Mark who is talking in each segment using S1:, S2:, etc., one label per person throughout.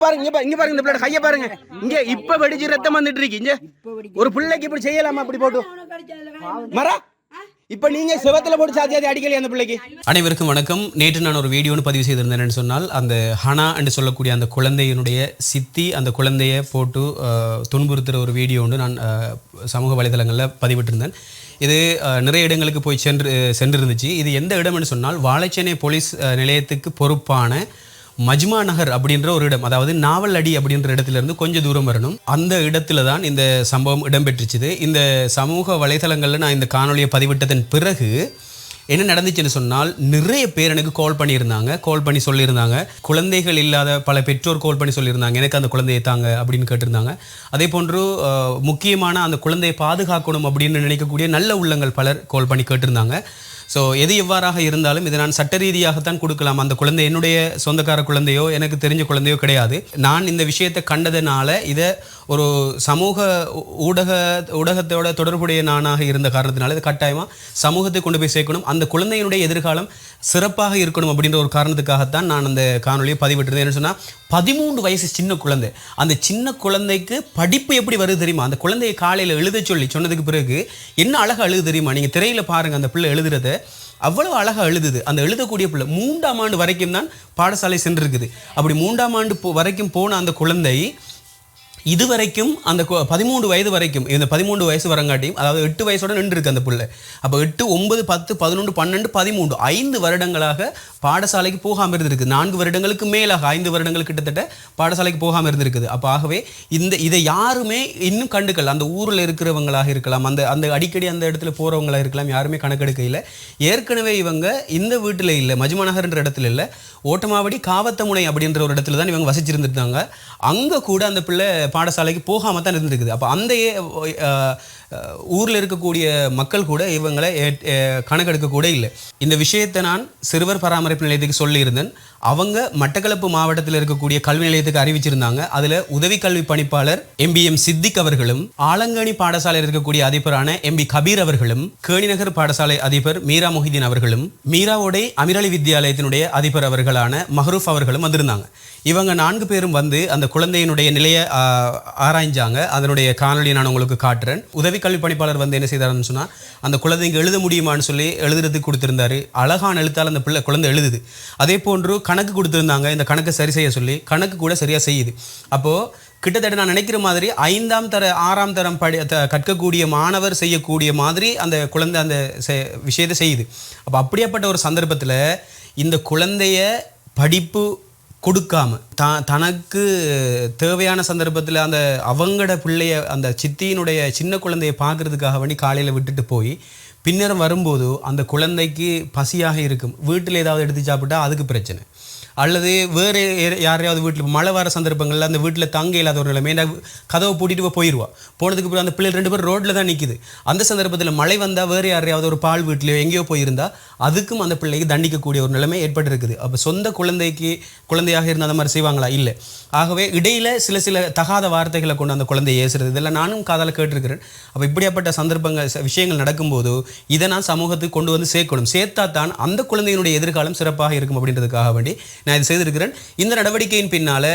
S1: பாருங்க இங்க இங்க பாருங்க இந்த பிள்ளை கைய பாருங்க. இங்க இப்ப வெடிச்சு ரத்தம் வந்துட்டு இருக்கு. இங்க ஒரு பிள்ளைக்கு இப்படி செய்யலாமா? அப்படி போட்டு. மரா இப்ப நீங்க சிவத்துல போட்டு சாத்தியாதி அடிக்கலையே அந்த பிள்ளைக்கு?
S2: அனைவருக்கும் வணக்கம். நேற்று நான் ஒரு வீடியோன்னு பதிவு செய்திருந்தேன் சொன்னால் அந்த ஹனா என்று சொல்லக்கூடிய அந்த குழந்தையினுடைய சித்தி அந்த குழந்தையை போட்டு அஹ், ஒரு வீடியோ ஒன்று நான் அஹ், சமூக வலைதளங்களில் பதிவிட்டிருந்தேன். இது அஹ், நிறைய இடங்களுக்கு போய் சென்று சென்றிருந்துச்சு. இது எந்த இடம்னு சொன்னால் வாழைச்சேனை போலீஸ் நிலையத்துக்கு பொறுப்பான மஜ்மா நகர் அப்படின்ற ஒரு இடம் அதாவது நாவல் அடி அப்படின்ற இடத்திலிருந்து கொஞ்சம் தூரம் வரணும். அந்த இடத்துல தான் இந்த சம்பவம் இடம்பெற்றுச்சுது இந்த சமூக வலைதளங்களில் நான் இந்த காணொளியை பதிவிட்டதன் பிறகு என்ன நடந்துச்சுன்னு சொன்னால் நிறைய பேர் எனக்கு கால் பண்ணியிருந்தாங்க. கால் பண்ணி சொல்லியிருந்தாங்க. குழந்தைகள் இல்லாத பல பெற்றோர் கால் பண்ணி சொல்லியிருந்தாங்க. எனக்கு அந்த குழந்தையை தாங்க அப்படின்னு கேட்டிருந்தாங்க. அதே போன்று முக்கியமான அந்த குழந்தையை பாதுகாக்கணும் அப்படின்னு நினைக்கக்கூடிய நல்ல உள்ளங்கள் பலர் கால் பண்ணி கேட்டிருந்தாங்க. ஸோ எது எவ்வாறாக இருந்தாலும் இதை நான் சட்ட ரீதியாகத்தான் கொடுக்கலாம். அந்த குழந்தை என்னுடைய சொந்தக்கார குழந்தையோ எனக்கு தெரிஞ்ச குழந்தையோ கிடையாது. நான் இந்த விஷயத்தை கண்டதுனால இதை ஒரு சமூக ஊடக ஊடகத்தோட தொடர்புடைய நானாக இருந்த காரணத்தினால இது கட்டாயமாக சமூகத்தை கொண்டு போய் சேர்க்கணும். அந்த குழந்தையினுடைய எதிர்காலம் சிறப்பாக இருக்கணும் அப்படின்ற ஒரு காரணத்துக்காகத்தான் நான் அந்த காணொலியை பதிவிட்டிருந்தேன். என்ன சொன்னால் பதிமூன்று வயசு சின்ன குழந்தை. அந்த சின்ன குழந்தைக்கு படிப்பு எப்படி வருது தெரியுமா? அந்த குழந்தையை காலையில் எழுத சொல்லி சொன்னதுக்கு பிறகு என்ன அழகாக எழுது தெரியுமா? நீங்கள் திரையில் பாருங்கள் அந்த பிள்ளை எழுதுறத. அவ்வளவு அழகாக எழுதுது. அந்த எழுதக்கூடிய பிள்ளை மூன்றாம் ஆண்டு வரைக்கும் தான் பாடசாலை சென்றிருக்குது. அப்படி மூன்றாம் ஆண்டு போ- வரைக்கும் போன அந்த குழந்தை இதுவரைக்கும் அந்த பதிமூன்று வயது வரைக்கும் இந்த பதிமூன்று வயசு வரங்காட்டியும் அதாவது எட்டு வயசோட நின்று இருக்கு அந்த பிள்ளை. அப்போ எட்டு ஒன்பது பத்து பதினொன்று பன்னெண்டு பதிமூன்று ஐந்து வருடங்களாக பாடசாலைக்கு போகாமல் இருந்திருக்கு. நான்கு வருடங்களுக்கு மேலாக ஐந்து வருடங்கள் கிட்டத்தட்ட பாடசாலைக்கு போகாமல் இருந்திருக்குது. அப்போ ஆகவே இந்த இதை யாருமே இன்னும் கண்டுக்கல. அந்த ஊரில் இருக்கிறவங்களாக இருக்கலாம் அந்த அந்த அடிக்கடி அந்த இடத்துல போகிறவங்களாக இருக்கலாம் யாருமே கணக்கெடுக்க இல்லை. ஏற்கனவே இவங்க இந்த வீட்டில் இல்லை மஜ்மநகர்ன்ற இடத்துல இல்லை ஓட்டமாவடி காவத்தமுனை அப்படின்ற ஒரு இடத்துல தான் இவங்க வசிச்சிருந்துருந்தாங்க. அங்கே கூட அந்த பிள்ளை பாடசாலைக்கு போகாமல் தான் இருந்திருக்குது. அப்போ அந்த ஊரில் இருக்கக்கூடிய மக்கள் கூட இவங்களை கணக்கெடுக்க கூட இல்லை. இந்த விஷயத்தை நான் சிறுவர் பராமரிப்பு நிலையத்துக்கு சொல்லியிருந்தேன். அவங்க மட்டக்களப்பு மாவட்டத்தில் இருக்கக்கூடிய கல்வி நிலையத்துக்கு அறிவிச்சிருந்தாங்க. அதில் உதவி கல்வி பணிப்பாளர் எம்பிஎம் சித்திக் அவர்களும் ஆலங்கனி பாடசாலையில் இருக்கக்கூடிய அதிபரான எம்பி கபீர் அவர்களும் கேணிநகர் பாடசாலை அதிபர் மீரா மொஹிதீன் அவர்களும் மீராவோடை அமிரலி வித்யாலயத்தினுடைய அதிபர் அவர்களான மஹரூஃப் அவர்களும் வந்திருந்தாங்க. இவங்க நான்கு பேரும் வந்து அந்த குழந்தையினுடைய நிலையை ஆராய்ஞ்சாங்க. அதனுடைய காணொலியை நான் உங்களுக்கு காட்டுறேன். உதவி கல்வி பணிப்பாளர் வந்து என்ன செய்தார்னு சொன்னால் அந்த குழந்தைங்க எழுத முடியுமான்னு சொல்லி எழுதுறதுக்கு கொடுத்துருந்தாரு. அழகான எழுத்தால் அந்த பிள்ளை குழந்தை எழுதுது. அதே போன்று கணக்கு கொடுத்துருந்தாங்க. இந்த கணக்கை சரி செய்ய சொல்லி கணக்கு கூட சரியாக செய்யுது. அப்போது கிட்டத்தட்ட நான் நினைக்கிற மாதிரி ஐந்தாம் தர ஆறாம் தரம் படி த- கற்கக்கூடிய மாணவர் செய்யக்கூடிய மாதிரி அந்த குழந்தை அந்த செ- விஷயத்தை செய்யுது. அப்போ அப்படியாப்பட்ட ஒரு சந்தர்ப்பத்தில் இந்த குழந்தைய படிப்பு கொடுக்காம த தனக்கு தேவையான சந்தர்ப்பத்தில் அந்த அவங்களோட பிள்ளைய அந்த சித்தியினுடைய சின்ன குழந்தைய பார்க்கறதுக்காக வேண்டி காலையில் விட்டுட்டு போய் பின்னரம் வரும்போது அந்த குழந்தைக்கு பசியாக இருக்கும். வீட்டில் ஏதாவது எடுத்து சாப்பிட்டா அதுக்கு பிரச்சனை. அல்லது வேறு யாரையாவது வீட்டில் மழை வர சந்தர்ப்பங்களில் அந்த வீட்டில் தங்க இல்லாத ஒரு நிலைமை கதவை பூட்டிட்டு போய் போயிடுவா போனதுக்கு பிறகு அந்த பிள்ளை ரெண்டு பேரும் ரோட்டில் தான் நிற்கிது அந்த சந்தர்ப்பத்தில் மழை வந்தால் வேறு யாரையாவது ஒரு பால் வீட்லையோ எங்கேயோ போயிருந்தால் அதுக்கும் அந்த பிள்ளைக்கு தண்டிக்கக்கூடிய ஒரு நிலைமை ஏற்பட்டிருக்குது. அப்போ சொந்த குழந்தைக்கு குழந்தையாக இருந்தால் அந்த மாதிரி செய்வாங்களா? இல்லை. ஆகவே இடையில சில சில தகாத வார்த்தைகளை கொண்டு அந்த குழந்தையை ஏசுறது. இதெல்லாம் நானும் காதால் கேட்டிருக்கிறேன். அப்போ இப்படியாப்பட்ட சந்தர்ப்பங்கள் ச- விஷயங்கள் நடக்கும்போது இதை நான் சமூகத்துக்கு கொண்டு வந்து சேர்க்கணும். சேர்த்தா தான் அந்த குழந்தையினுடைய எதிர்காலம் சிறப்பாக இருக்கும் அப்படின்றதுக்காக வேண்டி நான் இது செய்திருக்கிறேன். இந்த நடவடிக்கையின் பின்னால்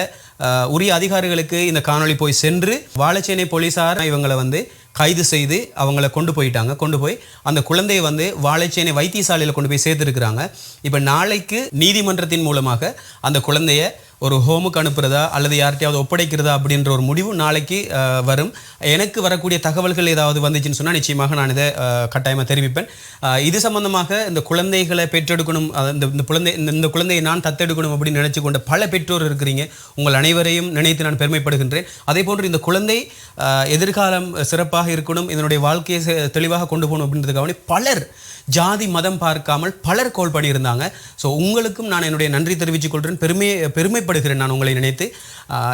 S2: உரிய அதிகாரிகளுக்கு இந்த காணொளி போய் சென்று வாழைச்சேனை போலீசார் இவங்களை வந்து கைது செய்து அவங்கள கொண்டு போயிட்டாங்க. கொண்டு போய் அந்த குழந்தையை வந்து வாழைச்சேனை வைத்தியசாலையில் கொண்டு போய் சேர்த்துருக்குறாங்க. இப்போ நாளைக்கு நீதிமன்றத்தின் மூலமாக அந்த குழந்தைய ஒரு ஹோமுக்கு அனுப்புகிறதா அல்லது யார்கிட்டயாவது ஒப்படைக்கிறதா அப்படின்ற ஒரு முடிவு நாளைக்கு வரும். எனக்கு வரக்கூடிய தகவல்கள் ஏதாவது வந்துச்சுன்னு சொன்னால் நிச்சயமாக நான் இதை கட்டாயமாக தெரிவிப்பேன். இது சம்பந்தமாக இந்த குழந்தைகளை பெற்றெடுக்கணும் இந்த இந்த குழந்தை இந்த- இந்த குழந்தையை நான் தத்தெடுக்கணும் அப்படின்னு நினச்சி கொண்ட பல பெற்றோர் இருக்கிறீங்க. உங்கள் அனைவரையும் நினைத்து நான் பெருமைப்படுகின்றேன். அதே போன்று இந்த குழந்தை எதிர்காலம் சிறப்பாக இருக்கணும் இதனுடைய வாழ்க்கையை தெளிவாக கொண்டு போகணும் அப்படின்றதுக்காக பலர் ஜாதி மதம் பார்க்காமல் பலர் கோல் பண்ணியிருந்தாங்க. ஸோ உங்களுக்கும் நான் என்னுடைய நன்றி தெரிவித்துக் கொள்கிறேன். பெருமை பெருமைப்படுகிறேன் நான் உங்களை நினைத்து.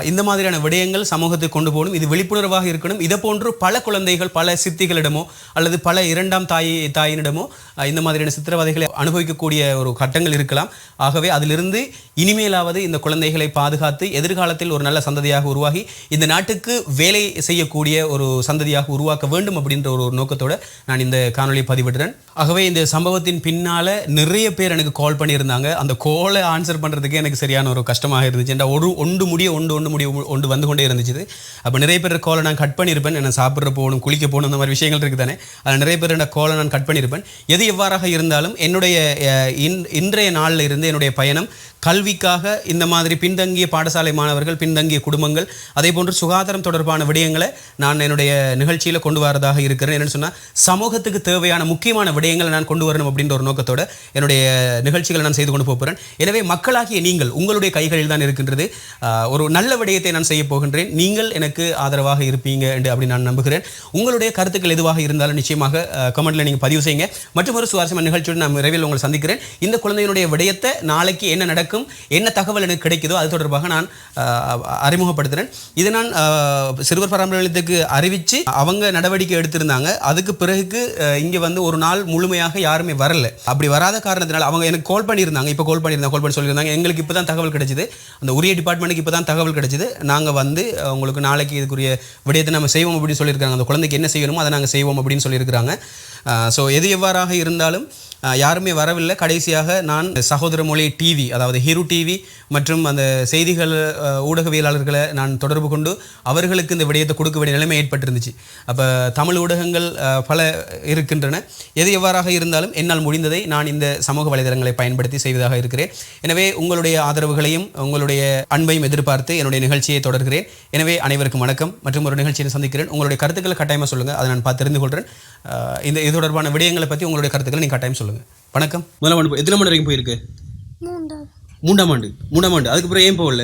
S2: இந்த மாதிரியான விடயங்கள் சமூகத்துக்கு கொண்டு போகணும். இது விழிப்புணர்வாக இருக்கணும். இதை போன்று பல குழந்தைகள் பல சித்திகளிடமோ அல்லது பல இரண்டாம் தாய் தாயினிடமோ இந்த மாதிரியான சித்திரவதைகளை அனுபவிக்கக்கூடிய ஒரு கட்டங்கள் இருக்கலாம். ஆகவே அதிலிருந்து இனிமேலாவது இந்த குழந்தைகளை பாதுகாத்து எதிர்காலத்தில் ஒரு நல்ல சந்ததியாக உருவாகி இந்த நாட்டுக்கு வேலை செய்யக்கூடிய ஒரு சந்ததியாக உருவாக்க வேண்டும் அப்படின்ற ஒரு நோக்கத்தோடு நான் இந்த காணொலியை பதிவிடுறேன். ஆகவே இந்த சம்பவத்தின் பின்னால் நிறைய பேர் எனக்கு கால் பண்ணியிருந்தாங்க. அந்த கோலை ஆன்சர் பண்ணுறதுக்கே எனக்கு சரியான ஒரு கஷ்டமாக இருந்துச்சு. ஏன்டா ஒரு ஒன்று முடிய ஒன்று ஒன்று முடிய ஒன்று வந்து கொண்டே இருந்துச்சு அப்போ நிறைய பேர் கோலை நான் கட் பண்ணியிருப்பேன். என்ன சாப்பிட்ற போகணும் குளிக்க போகணும் அந்த மாதிரி விஷயங்கள் இருக்குது தானே. அதில் நிறைய பேர் கோலை நான் கட் பண்ணியிருப்பேன். எது எவ்வாறாக இருந்தாலும் என்னுடைய இன்- இன்றைய நாளில் இருந்து என்னுடைய பயணம் கல்விக்காக இந்த மாதிரி பின்தங்கிய பாடசாலை மாணவர்கள் பின்தங்கிய குடும்பங்கள் அதே போன்று சுகாதாரம் தொடர்பான விடயங்களை நான் என்னுடைய நிகழ்ச்சியில் கொண்டு வரதாக இருக்கிறேன். என்னென்னு சொன்னால் சமூகத்துக்கு தேவையான முக்கியமான விடயங்களை நான் கொண்டு வரணும் அப்படின்ற ஒரு நோக்கத்தோட என்னுடைய நிகழ்ச்சிகளை நான் செய்து கொண்டு போகிறேன் எனவே மக்களாகிய நீங்கள் உங்களுடைய கைகளில் தான் இருக்கின்றது. ஒரு நல்ல விடயத்தை நான் செய்ய போகின்றேன். நீங்கள் எனக்கு ஆதரவாக இருப்பீங்க என்று அப்படி நான் நம்புகிறேன். உங்களுடைய கருத்துக்கள் எதுவாக இருந்தாலும் நிச்சயமாக கமெண்ட்டில் நீங்கள் பதிவு செய்யுங்க. மற்றும் ஒரு சுவாரஸ்யமான நிகழ்ச்சியோடு நான் விரைவில் உங்களை சந்திக்கிறேன். இந்த குழந்தையினுடைய விடயத்தை நாளைக்கு என்ன நடக்கும் என்ன தகவல் எனக்கு கிடைக்குதோ அது தொடர்பாக நான் அறிமுகப்படுத்துகிறேன் இதை நான் சிறுவர் பராமரிப்புக்கு அறிவித்து அவங்க நடவடிக்கை எடுத்திருந்தாங்க. அதுக்கு பிறகு இங்கே வந்து ஒரு நாள் முழுமையாக யாருமே வரல. அப்படி வராத காரணத்தினால் அவங்க எனக்கு கால் பண்ணியிருந்தாங்க. இப்போ கால் பண்ணியிருந்தாங்க கால் பண்ணி சொல்லியிருந்தாங்க. எங்களுக்கு இப்போ தான் தகவல் கிடைச்சிது. அந்த உரிய டிபார்ட்மெண்ட்டுக்கு இப்போ தான் தகவல் கிடைச்சிது. நாங்கள் வந்து உங்களுக்கு நாளைக்கு இதுக்குரிய விடயத்தை நம்ம செய்வோம் அப்படின்னு சொல்லியிருக்காங்க. அந்த குழந்தைக்கு என்ன செய்யணுமோ அதை நாங்கள் செய்வோம் அப்படின்னு சொல்லியிருக்கிறாங்க. ஸோ எது எவ்வாறாக இருந்தாலும் யாருமே வரவில்லை. கடைசியாக நான் சகோதர மொழி டிவி அதாவது ஹீரோ டிவி மற்றும் அந்த செய்திகள் ஊடகவியலாளர்களை நான் தொடர்பு கொண்டு அவர்களுக்கு இந்த விடயத்தை கொடுக்க வேண்டிய நிலைமை ஏற்பட்டிருந்துச்சு. அப்போ தமிழ் ஊடகங்கள் பல இருக்கின்றன. எது எவ்வாறாக இருந்தாலும் என்னால் முடிந்ததை நான் இந்த சமூக வலைதளங்களை பயன்படுத்தி செய்வதாக இருக்கிறேன். எனவே உங்களுடைய ஆதரவுகளையும் உங்களுடைய அன்பையும் எதிர்பார்த்து என்னுடைய நிகழ்ச்சியை தொடர்கிறேன். எனவே அனைவருக்கும் வணக்கம். மற்றும் ஒரு நிகழ்ச்சியை சந்திக்கிறேன். உங்களுடைய கருத்துக்களை கட்டாயமாக சொல்லுங்கள் அதை நான் பார்த்து தெரிந்து கொள்கிறேன் இந்த இது தொடர்பான விடயங்களை பற்றி உங்களுடைய கருத்துக்களை நீங்கள் கட்டாயம் சொல்லுங்கள் வணக்கம். முதலாம் ஆண்டு எத்தனை மணி வரைக்கும் போயிருக்கு? மூன்றாம் ஆண்டு. மூன்றாம் ஆண்டு. அதுக்கப்புறம் ஏன் போகல?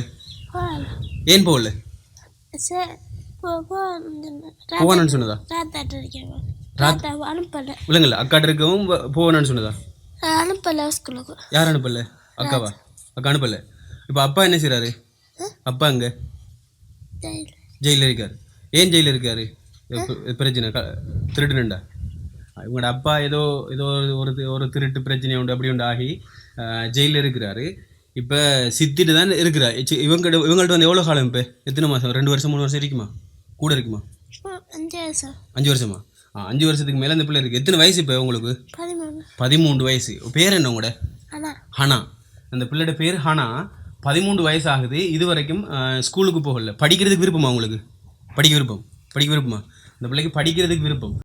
S2: ஏன் போகல? போவானு சொன்னதா? இல்லைங்களா அக்காட்ட இருக்கவும் போவானு சொன்னதா?
S3: அனுப்பலை ஸ்கூலுக்கு.
S2: யார் அனுப்பல? அக்காவா? அக்கா அனுப்பல. இப்போ அப்பா என்ன செய்றாரு? அப்பா அங்க ஜெயிலில். இருக்கார். ஏன் ஜெயிலில் இருக்காரு? பிரச்சனை. திருடுனண்டா இவங்களோட அப்பா ஏதோ ஏதோ ஒரு ஒரு திருட்டு பிரச்சனை உண்டு அப்படி உண்டு ஆகி ஜெயிலில் இருக்கிறாரு. இப்போ சித்திட்டு தான் இருக்கிறார். சி- இவங்கள்ட்ட வந்து எவ்வளோ காலம் இப்போ? எத்தனை மாதம் ரெண்டு வருஷம் மூணு வருஷம் இருக்குமா? கூட இருக்குமா?
S3: அஞ்சு வருஷம்.
S2: அஞ்சு வருஷமா? ஆ அஞ்சு வருஷத்துக்கு மேலே இந்த பிள்ளை இருக்குது எத்தனை வயசு இப்போ உங்களுக்கு? பதிமூன்று வயசு. பேர் என்ன உங்களோட? ஹனா. அந்த பிள்ளையோட பேர் ஹனா. பதிமூன்று வயசு ஆகுது. இது வரைக்கும் ஸ்கூலுக்கு போகல. படிக்கிறதுக்கு விருப்பமா உங்களுக்கு? படிக்க விருப்பம்? படிக்க விருப்பமா? இந்த பிள்ளைக்கு படிக்கிறதுக்கு விருப்பம்.